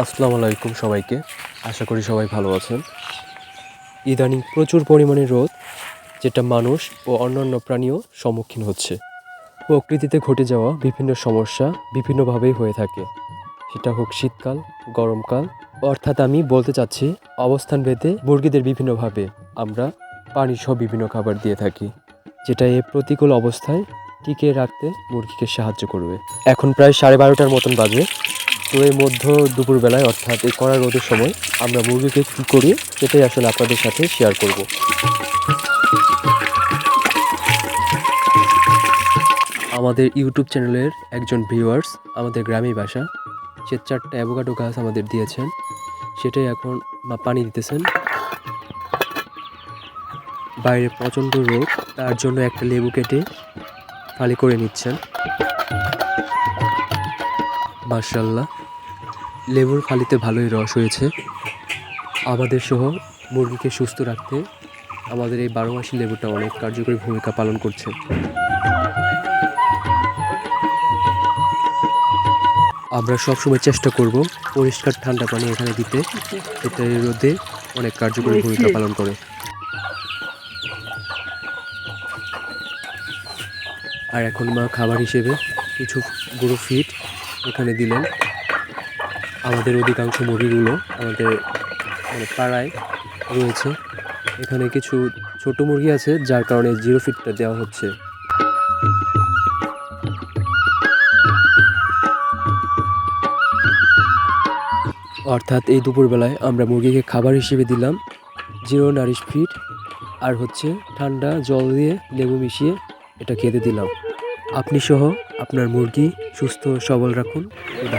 আসসালামু আলাইকুম সবাইকে। আশা করি সবাই ভালো আছেন। ইদানিং প্রচুর পরিমাণে রোদ, যেটা মানুষ ও অন্যান্য প্রাণীও সম্মুখীন হচ্ছে। প্রকৃতিতে ঘটে যাওয়া বিভিন্ন সমস্যা বিভিন্নভাবেই হয়ে থাকে। সেটা হোক শীতকাল, গরমকাল, অর্থাৎ আমি বলতে চাচ্ছি অবস্থান ভেদে মুরগিদের বিভিন্নভাবে আমরা পানি সহ বিভিন্ন খাবার দিয়ে থাকি, যেটা এ প্রতিকূল অবস্থায় টিকে রাখতে মুরগিকে সাহায্য করবে। এখন প্রায় সাড়ে বারোটার মতন বাজে। তো এর মধ্য দুপুরবেলায়, অর্থাৎ এই কড়া রোদের সময়, আমরা মুরগিকে কী করি, সেটাই আসলে আপনাদের সাথে শেয়ার করব। আমাদের ইউটিউব চ্যানেলের একজন ভিউয়ার্স আমাদের গ্রামেই বাসা সে চারটা অ্যাভোকাডো গাছ আমাদের দিয়েছেন। সেটাই এখন মা পানি দিতেছেন। বাইরে প্রচণ্ড রোদ, তার জন্য একটা লেবু কেটে ফালি করে নিচ্ছেন। মার্শাল্লাহ লেবুর ফালিতে ভালোই রস হয়েছে। আমাদের সহ মুরগিকে সুস্থ রাখতে আমাদের এই বারো মাসি লেবুটা অনেক কার্যকরী ভূমিকা পালন করছে। আমরা সবসময় চেষ্টা করব পরিষ্কার ঠান্ডা পানি এখানে দিতে। এই রোদে অনেক কার্যকরী ভূমিকা পালন করে। আর এখন মা খাবার হিসেবে কিছু গুঁড়ো ফিট এখানে দিলেন। আমাদের অধিকাংশ মুরগিগুলো আমাদের মানে পাড়ায় রয়েছে। এখানে কিছু ছোট মুরগি আছে, যার কারণে জিরো ফিটটা দেওয়া হচ্ছে। অর্থাৎ এই দুপুরবেলায় আমরা মুরগিকে খাবার হিসেবে দিলাম। জিরো নারিশ ফিট, আর হচ্ছে ঠান্ডা জল দিয়ে লেবু মিশিয়ে এটা খেতে দিলাম। আপনি সহ আপনার মুরগি সুস্থ সবল রাখুন। খুদা